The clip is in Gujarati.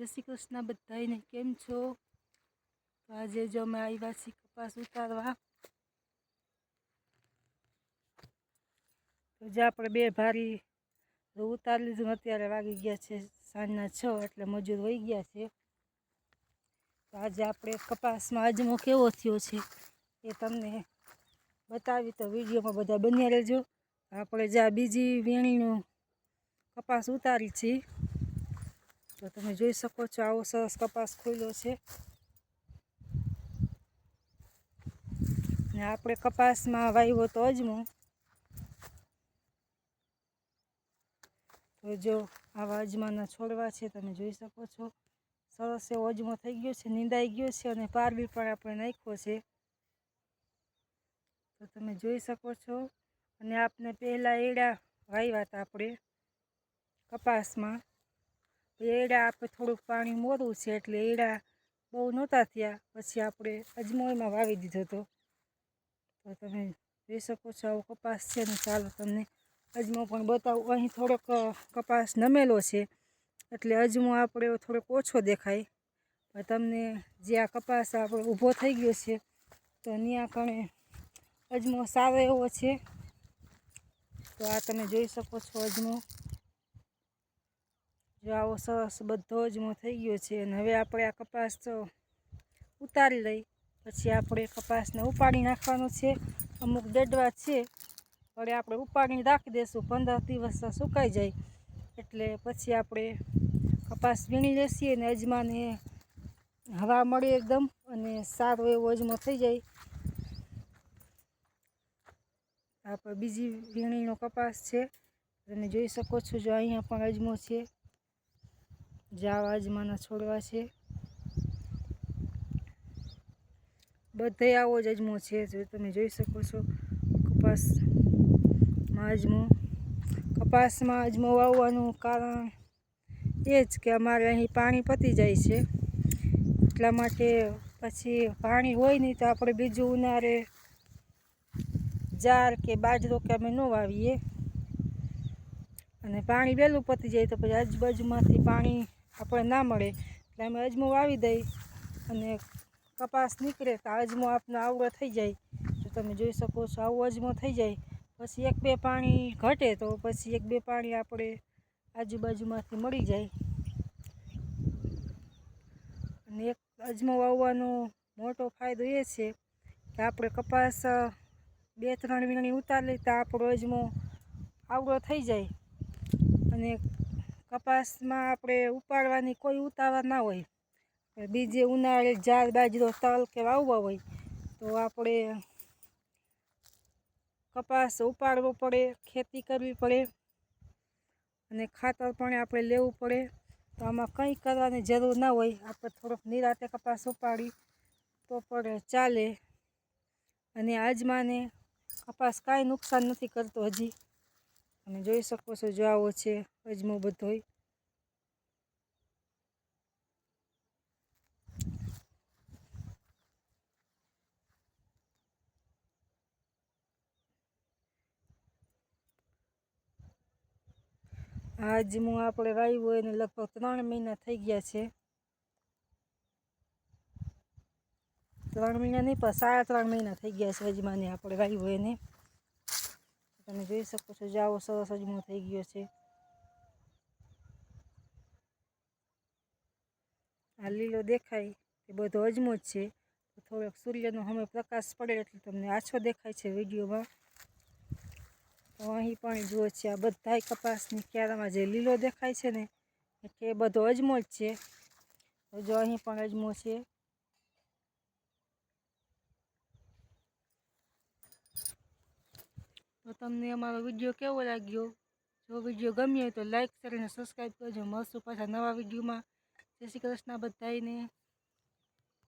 જય શ્રી કૃષ્ણ બધાને કેમ છો? તો આજે જો અમે આવ્યા છીએ કપાસ ઉતારવા, તો જે આપણે બે ભારી ઉતારી લીધું અત્યારે વાગી ગયા છે સાંજના છ, એટલે મજૂર વહી ગયા છે. તો આજે આપણે કપાસમાં અજમો કેવો થયો છે એ તમને બતાવી તો વિડીયોમાં બધા બન્યા રહેજો. આપણે જ્યાં બીજી વીણીનું કપાસ ઉતારી છીએ તો તમે જોઈ શકો છો આવો સરસ કપાસ ખુલ્યો છે. ને આપણે કપાસમાં વાવ્યો તો અજમો તો જો આવા અજમાના છોડવા છે, તમે જોઈ શકો છો. સરસ એવો અજમો થઈ ગયો છે, નીંદાઈ ગયો છે અને પારવી પણ આપણે નાખ્યો છે. તો તમે જોઈ શકો છો. અને આપને પહેલાં એડા વાવ્યા હતા આપણે કપાસમાં. એડા આપણે થોડુંક પાણી મોરું છે એટલે એડા બહુ નહોતા થયા. પછી આપણે અજમો એમાં વાવી દીધો હતો. તો તમે જોઈ શકો છો આવો કપાસ છે ને ચાલો તમને અજમો પણ બતાવું. અહીં થોડોક કપાસ નમેલો છે એટલે અજમો આપણે થોડોક ઓછો દેખાય. પણ તમને જે આ કપાસ આપણો ઊભો થઈ ગયો છે, તો ત્યાં કણે અજમો સારો એવો છે. તો આ તમે જોઈ શકો છો અજમો. જો આવો સરસ બધો અજમો થઈ ગયો છે અને હવે આપણે આ કપાસ તો ઉતારી લઈ. પછી આપણે કપાસને ઉપાડી નાખવાનો છે. અમુક ડેડવા છે. હવે આપણે ઉપાડીને રાખી દઈશું પંદર દિવસ સુકાઈ જાય. એટલે પછી આપણે કપાસ વીણી લેશીએ અને અજમાને હવા મળે એકદમ અને સારો એવો અજમો થઈ જાય. આપણે બીજી વીણીનો કપાસ છે. તમે જોઈ શકો છો જો અહીંયા પણ અજમો છે. જાવા અજમાના છોડવા છે. બધે આવો જ અજમો છે, જો તમે જોઈ શકો છો. કપાસમાં અજમો. કપાસમાં અજમો વાવવાનું કારણ એ જ કે અમારે અહીં પાણી પતી જાય છે. એટલા માટે પછી પાણી હોય નહીં તો આપણે બીજું ઉનાળે જાર કે બાજરો કે અમે ન વાવીએ. અને પાણી વહેલું પતી જાય તો પછી આજુબાજુમાંથી પાણી આપણે ના મળે એટલે અમે અજમો વાવી દઈ અને કપાસ નીકળે તો અજમો આપનો આવડો થઈ જાય. તો તમે જોઈ શકો છો આવો અજમો થઈ જાય. પછી એક બે પાણી ઘટે તો પછી એક બે પાણી આપણે આજુબાજુમાંથી મળી જાય. અને એક અજમો વાવવાનો મોટો ફાયદો એ છે કે આપણે કપાસ બે ત્રણ વીણી ઉતારી તો આપણો અજમો આવડો થઈ જાય. અને કપાસમાં આપણે ઉપાડવાની કોઈ ઉતાવળ ના હોય. બીજે ઉનાળે જાર બાજરો તલ કે વાવવા હોય, તો આપણે કપાસ ઉપાડવો પડે, ખેતી કરવી પડે અને ખાતર પણ આપણે લેવું પડે. તો આમાં કંઈ કરવાની જરૂર ના હોય. આપણે થોડોક નિરાતે કપાસ ઉપાડી તો પણ ચાલે. અને આજમાને કપાસ કાંઈ નુકસાન નથી કરતો હજી. તમે જોઈ શકો છો જો આવો છે અજમો બધોય આજમો આપણે વાવ્યું હોય એને લગભગ ત્રણ મહિના થઈ ગયા છે. ત્રણ મહિના નહીં પણ સાડા ત્રણ મહિના થઈ ગયા છે અજમાને આપણે વાવ્યું હોય એને. તમે જોઈ શકો છો જાઓ સરસ અજમો થઈ ગયો છે. આ લીલો દેખાય એ બધો અજમો જ છે. થોડોક સૂર્યનો હમે પ્રકાશ પડે એટલે તમને આછો દેખાય છે વિડીયોમાં. તો અહીં પણ જુઓ છે આ બધાય કપાસની ક્યારામાં જે લીલો દેખાય છે ને એટલે એ બધો અજમો જ છે. જો અહીં પણ અજમો છે. તો તમને અમારો વીડિયો કેવો લાગ્યો? જો વીડિયો ગમ્યો હોય તો લાઈક કરીને સબસ્ક્રાઈબ કરજો. મળશું પાછા નવા વિડીયોમાં. જય શ્રી કૃષ્ણ બધાને